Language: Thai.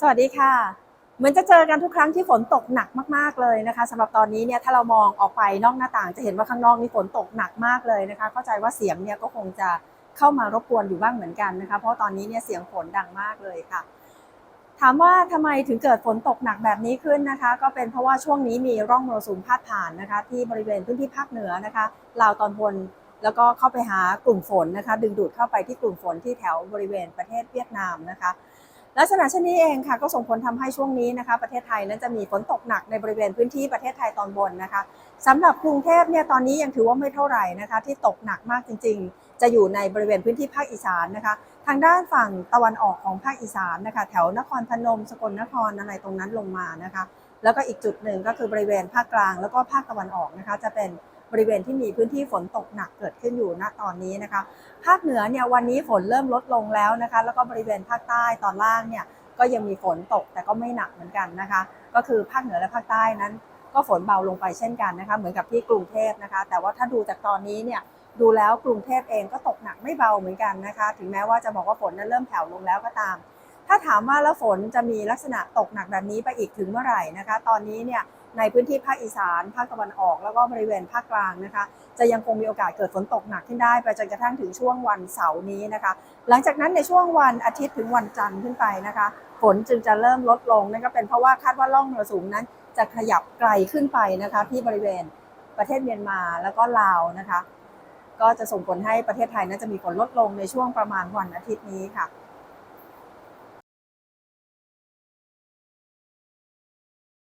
สวัสดีค่ะ เหมือนจะเจอกันทุกครั้งที่ฝนตกหนักมากๆเลยนะคะสำหรับตอนนี้เนี่ยถ้าเรามองออกไปนอกหน้าต่าง จะเห็นว่าข้างนอกนี่ฝนตกหนักมากเลยนะคะ เข้าใจว่าเสียงเนี่ยก็คงจะเข้ามารบกวนอยู่บ้างเหมือนกันนะคะ เพราะตอนนี้เนี่ยเสียงฝนดังมากเลยค่ะ ถามว่าทำไมถึงเกิดฝนตกหนักแบบนี้ขึ้นนะคะ ก็เป็นเพราะว่าช่วงนี้มีร่องมรสุมพาดผ่านนะคะ ที่บริเวณพื้นที่ภาคเหนือนะคะลาวตอนบนแล้วก็เข้าไปหากลุ่มฝนนะคะ ดึงดูดเข้าไปที่กลุ่มฝนที่แถวบริเวณประเทศเวียดนามนะคะ ลักษณะเช่นนี้เองค่ะก็ส่งผลทำให้ช่วงนี้นะคะ ประเทศไทยนั้นจะมีฝนตกหนักในบริเวณพื้นที่ประเทศไทยตอนบนนะคะสำหรับกรุงเทพเนี่ยตอนนี้ยังถือว่าไม่เท่าไหร่นะคะ ที่ตกหนักมากจริง ๆ จะอยู่ในบริเวณพื้นที่ภาคอีสานนะคะ ทางด้านฝั่งตะวันออกของภาคอีสานนะคะ แถวนครพนม สกลนครอะไรตรงนั้นลงมานะคะ แล้วก็อีกจุดหนึ่งก็คือบริเวณภาคกลางแล้วก็ภาคตะวันออกนะคะ จะเป็น บริเวณที่มีพื้นที่ฝนตกหนักเกิดขึ้นอยู่ณตอนนี้นะคะ ภาคเหนือเนี่ยวันนี้ฝนเริ่มลดลงแล้วนะคะ แล้วก็บริเวณภาคใต้ตอนล่างเนี่ยก็ยังมีฝนตกแต่ก็ไม่หนักเหมือนกันนะคะ ก็คือภาคเหนือและภาคใต้นั้น ก็ฝนเบาลงไปเช่นกันนะคะ เหมือนกับที่กรุงเทพนะคะ แต่ว่าถ้าดูจากตอนนี้เนี่ยดูแล้วกรุงเทพเองก็ตกหนักไม่เบาเหมือนกันนะคะ ถึงแม้ว่าจะบอกว่าฝนนั้นเริ่มแผ่วลงแล้วก็ตาม ถ้าถามว่าแล้วฝนจะมีลักษณะตกหนักแบบนี้ไปอีกถึงเมื่อไหร่นะคะ ตอนนี้เนี่ย ในพื้นที่ภาคอีสาน ภาคตะวันออก แล้วก็บริเวณภาคกลางนะคะ จะยังคงมีโอกาสเกิดฝนตกหนักขึ้นได้ ไปจนกระทั่งถึงช่วงวันเสาร์นี้นะคะ หลังจากนั้นในช่วงวันอาทิตย์ถึงวันจันทร์ขึ้นไปนะคะ ฝนจึงจะเริ่มลดลงนั่นก็เป็นเพราะว่าคาดว่าล่องมรสุมนั้น จะขยับไกลขึ้นไปนะคะที่บริเวณประเทศเมียนมาแล้วก็ลาวนะคะ ก็จะส่งผลให้ประเทศไทยนั้นจะมีฝนลดลงในช่วงประมาณวันอาทิตย์นี้ค่ะ